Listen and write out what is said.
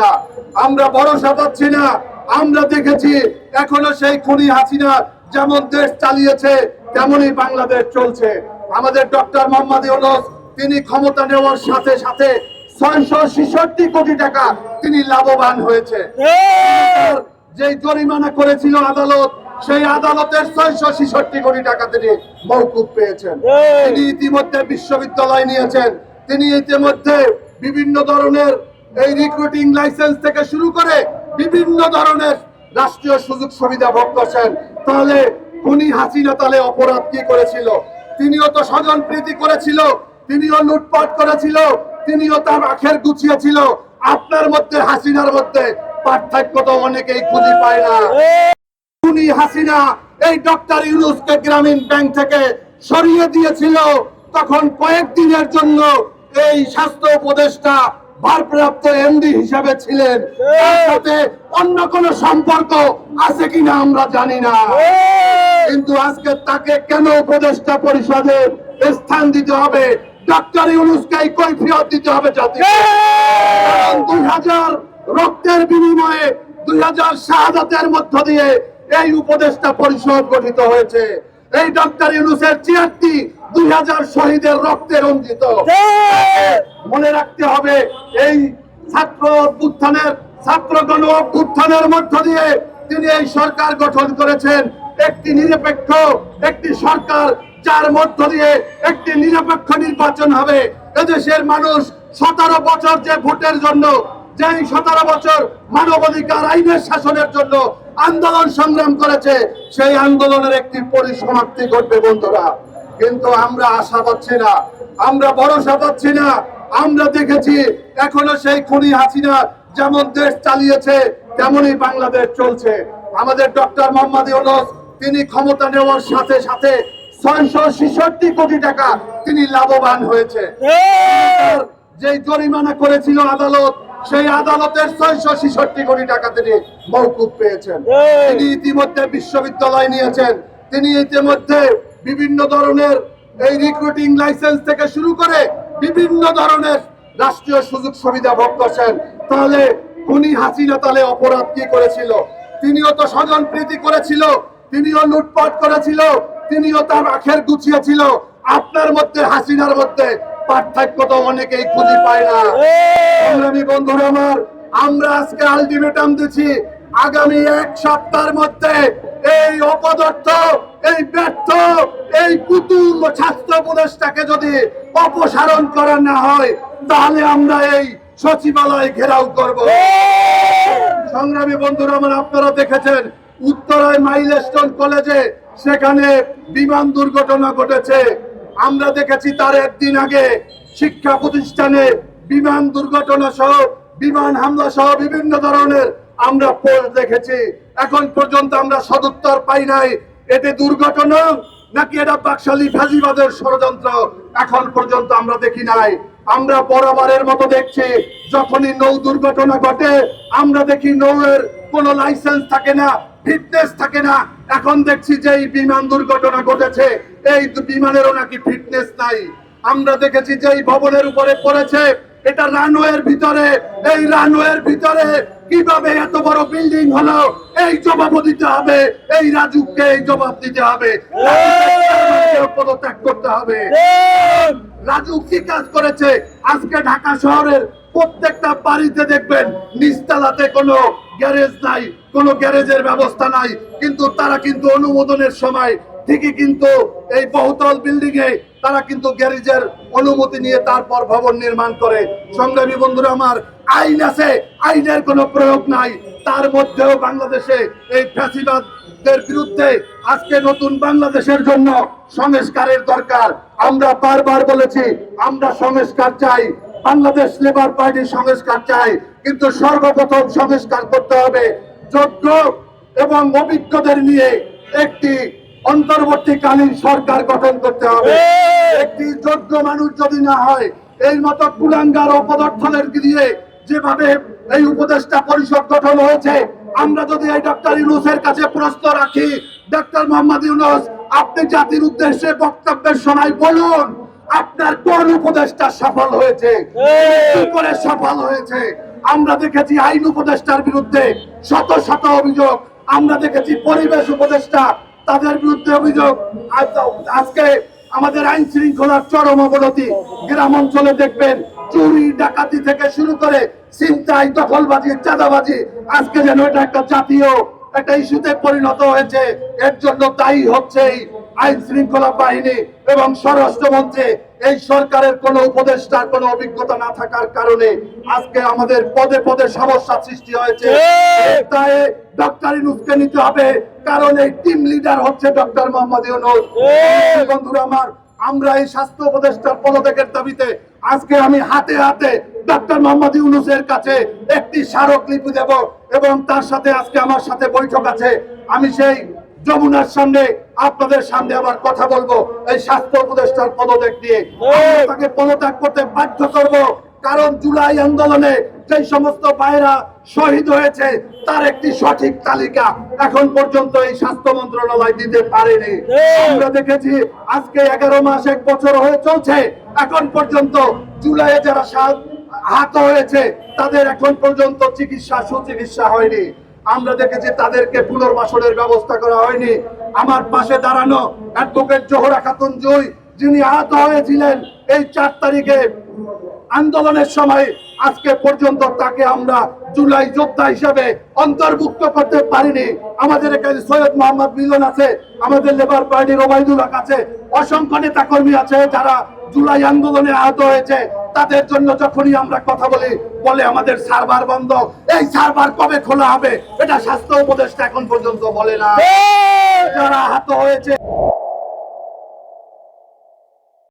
না। আমরা ভরসা পাচ্ছি না। আমরা দেখেছি এখনও সেই খুনি হাসিনা যেমন দেশ চালিয়েছে তেমনই বাংলাদেশ চলছে। আমাদের ডক্টর মোহাম্মদ ইউনুস তিনি ক্ষমতা নেওয়ার সাথে সাথে ছয়শো ছেষট্টি কোটি টাকা তিনি লাভবান হয়েছে। যে জরিমানা করেছিল আদালত সেই আদালতের ছয়শো ছেষট্টি কোটি টাকা তিনি মৌকুব পেয়েছেন। তিনি ইতিমধ্যে বিশ্ববিদ্যালয় নিয়েছেন। তিনি ইতিমধ্যে বিভিন্ন ধরনের এই রিক্রুটিং লাইসেন্স থেকে শুরু করে বিভিন্ন ধরনের রাষ্ট্রীয় সুযোগ সুবিধা ভোগ করছেন। তাহলে খুনি হাসিনা তাহলে অপরাধ কি করেছিল? তিনিও তো স্বজন প্রীতি করেছিল, তিনিও লুটপাট করেছিল, তিনিও তার আখের গুছিয়েছিল। আপনার মধ্যে, হাসিনার মধ্যে পার্থক্য তো অনেকেই খুঁজে পায় না। খুনি হাসিনা এই ডক্টর ইউনুসকে গ্রামীণ ব্যাংক থেকে সরিয়ে দিয়েছিল। তখন কয়েকদিনের জন্য এই স্বাস্থ্য উপদেষ্টা ভারপ্রাপ্ত এমডি হিসাবে ছিলেন। তার সাথে অন্য কোনো সম্পর্ক আছে কিনা আমরা জানি না। কিন্তু আজকে তাকে কেন উপদেষ্টা পরিষদে স্থান দিতে হবে? কৈফিয়ত দিতে হবে জাতি দুই হাজার রক্তের বিনিময়ে দুই হাজার শাহাদাতের মধ্য দিয়ে এই উপদেষ্টা পরিষদ গঠিত হয়েছে। এই ডক্টর ইউনুসের চেয়ারটি দুই হাজার শহীদের রক্তে রঞ্জিত। মনে রাখতে হবে এই ছাত্র অভ্যুত্থানের ছাত্র গণ অভ্যুত্থানের মধ্য দিয়ে তিনি এই সরকার গঠন করেছেন। একটি নিরপেক্ষ একটি সরকার যার মধ্য দিয়ে একটি নিরপেক্ষ নির্বাচন হবে। এদেশের মানুষ সতেরো বছর যে ভোটের জন্য যেই সতেরো বছর মানবাধিকার আইনের শাসনের জন্য আন্দোলন সংগ্রাম করেছে সেই আন্দোলনের একটি পরিসমাপ্তি ঘটবে বন্ধুরা। কিন্তু আমরা আশা পাচ্ছি না। আমরা ভরসা পাচ্ছি না। আমরা দেখেছি এখনও সেই খুনি হাসিনা যেমন দেশ চালিয়েছে তেমনই বাংলাদেশ চলছে। আমাদের ডক্টর মোহাম্মদ ইউনুস তিনি ক্ষমতা নেওয়ার সাথে সাথে ছয়শো ছেষট্টি কোটি টাকা তিনি লাভবান হয়েছে। যে জরিমানা করেছিল আদালত সেই আদালতের ছয়শো ছেষট্টি কোটি টাকা তিনি মৌকুব পেয়েছেন। তিনি ইতিমধ্যে বিশ্ববিদ্যালয় নিয়েছেন। তিনি ইতিমধ্যে বিভিন্ন ধরনের এই রিক্রুটিং লাইসেন্স থেকে শুরু করে বিভিন্ন ধরনের রাষ্ট্রীয় সুযোগ সুবিধা ভোগ করছেন। তাহলে খুনি হাসিনা তাহলে অপরাধ কি করেছিল? তিনিও তো স্বজন প্রীতি করেছিল, তিনিও লুটপাট করেছিল, তিনিও তার আখের গুছিয়েছিল। আপনার মধ্যে, হাসিনার মধ্যে পার্থক্য তো অনেকেই খুঁজে পায় না। সংগ্রামী বন্ধুরা আমার, আমরা আজকে আলটিমেটাম দিচ্ছি, আগামী এক সপ্তাহের মধ্যে এই অপদর্থ এই ব্যর্থ, এই কুতুল স্বাস্থ্য উপদেশটাকে যদি অপসারণ করা না হয়, তাহলে আমরা এই সচিবালয় ঘেরাও করব। সংগ্রামী বন্ধুরা, আমার আপনারা দেখেছেন, উত্তরায় মাইলস্টোন কলেজে সেখানে বিমান দুর্ঘটনা ঘটেছে। আমরা দেখেছি তার একদিন আগে শিক্ষা প্রতিষ্ঠানে বিমান দুর্ঘটনা সহ, বিমান হামলা সহ বিভিন্ন ধরনের আমরা দেখেছি। এখন পর্যন্ত আমরা সদুত্তর পাই নাই। এতে দুর্ঘটনা নাকি এটা বাকশালী ফাঁসিবাদের ষড়যন্ত্র? এখন পর্যন্ত আমরা দেখি নাই। আমরা বরাবরের মতো দেখছি, যখনই নৌ দুর্ঘটনা ঘটে, আমরা দেখি নৌয়ের কোনো লাইসেন্স থাকে না, ফিটনেস থাকে না। এখন দেখছি যে এই বিমান দুর্ঘটনা ঘটেছে, এই বিমানেরও নাকি ফিটনেস নাই। আমরা দেখেছি যে এই ভবনের উপরে পড়েছে এটা রানওয়ের ভিতরে, এই রানওয়ের ভিতরে কীভাবে এত বড় বিল্ডিং হলো? এই জবাব দিতে হবে, এই রাজুককে এই জবাব দিতে হবে। পদত্যাগ করতে হবে। রাজু কি কাজ করেছে? আজকে ঢাকা শহরের প্রত্যেকটা বাড়িতে দেখবেন, নিচতলাতে কোনো গ্যারেজ নাই, কোনো গ্যারেজের ব্যবস্থা নাই, কিন্তু তারা কিন্তু অনুমোদনের সময় ঠিকই কিন্তু এই বহুতল বিল্ডিং এ তারা কিন্তু গ্যারেজের অনুমতি নিয়ে তারপর ভবন নির্মাণ করে। সংগ্রামী বন্ধুরা আমার, আইন আছে, আইনের কোনো প্রয়োগ নাই। তার মধ্যেও বাংলাদেশে এই ফ্যাসিবাদদের বিরুদ্ধে আজকে নতুন বাংলাদেশের জন্য সংস্কারের দরকার। আমরা বারবার বলেছি, আমরা সংস্কার চাই। বাংলাদেশ লেবার পার্টি সংস্কার চাই, কিন্তু সর্বপ্রথম সংস্কার করতে হবে যোগ্য এবং অভিজ্ঞদের নিয়ে একটি অন্তর্বর্তীকালীন সরকার গঠন করতে হবে। একটি যোগ্য মানুষ যদি না হয় এই মতো কুলাঙ্গার অপদার্থদের দিয়ে যেভাবে এই উপদেষ্টা পরিষদ গঠন হয়েছে আমরা যদি এই ডক্টর ইউনুসের কাছে প্রশ্ন রাখি ডক্টর মোহাম্মদ ইউনুস আপনি জাতির উদ্দেশ্যে বক্তব্যের সময় বলুন আপনার কোন উপদেষ্টা সফল হয়েছে? কি করে সফল হয়েছে? আমরা দেখেছি আইন উপদেষ্টার বিরুদ্ধে শত শত অভিযোগ আমরা দেখেছি পরিবেশ উপদেষ্টা তাদের বিরুদ্ধে অভিযোগ। আজকে আমাদের আইন শৃঙ্খলার চরম অবনতি। গ্রাম অঞ্চলে দেখবেন, চুরি, ডাকাতি থেকে শুরু করে চিন্তাই দখলবাজি, চাঁদাবাজি, আজকে যেন এটা একটা জাতীয় একটা ইস্যুতে পরিণত হয়েছে, এর জন্য দায়ী হচ্ছে এই আইন শৃঙ্খলা বাহিনী এবং স্বরাষ্ট্রমন্ত্রী এই সরকারের কোনো উপদেষ্টার কোনো অভিজ্ঞতা না থাকার কারণে আজকে আমাদের পদে পদে সমস্যা সৃষ্টি হয়েছে। তাই ডক্টর ইউনুসকে নিতে হবে কারণ এই টিম লিডার হচ্ছে ডক্টর মোহাম্মদ ইউনুস। বন্ধুরা আমার আমরা এই স্বাস্থ্য উপদেষ্টার পদত্যাগের দাবিতে আজকে আমি হাতে হাতে ডক্টর মোহাম্মদ ইউনুসের কাছে একটি স্মারক লিপি দেব এবং তার সাথে আজকে আমার সাথে বৈঠক আছে। আমি সেই যমুনার সামনে আপনাদের সামনে আবার কথা বলব। এই স্বাস্থ্য উপদেষ্টার পদত্যাগ নিয়ে তাকে পদত্যাগ করতে বাধ্য করব। কারণ জুলাই আন্দোলনে যেই সমস্ত ভাইরা শহীদ হয়েছে তার একটি সঠিক তালিকা এখন পর্যন্ত এই স্বাস্থ্য মন্ত্রণালয় দিতে পারেনি। আমরা দেখেছি আজকে এগারো মাস এক বছর হয়ে চলছে। এখন পর্যন্ত জুলাইয়ে যারা আহত হয়েছে তাদের এখন পর্যন্ত চিকিৎসা সুচিকিৎসা হয়নি। আমরা দেখেছি তাদেরকে পুনর্বাসনের ব্যবস্থা করা হয়নি। আমার পাশে দাঁড়ানো অ্যাডভোকেট জোহরা খাতুন জুই, যিনি আহত হয়েছিলেন এই চার তারিখে। আন্দোলনের সময় আজকে পর্যন্ত তাকে আমরা জুলাই যোদ্ধা হিসাবে অন্তর্ভুক্ত করতে পারিনি। আমাদের এখানে সৈয়দ মোহাম্মদ মিলন আছে, আমাদের লেবার পার্টির ওবায়দুল হক আছে, অসংখ্য নেতা কর্মী আছে যারা জুলাই আন্দোলনে আহত হয়েছে তাদের জন্য যখনই আমরা কথা বলি বলে আমাদের সার্ভার বন্ধ। এই সার্ভার কবে খোলা হবে? এটা স্বাস্থ্য উপদেষ্টা এখন পর্যন্ত বলে না। যারা আহত হয়েছে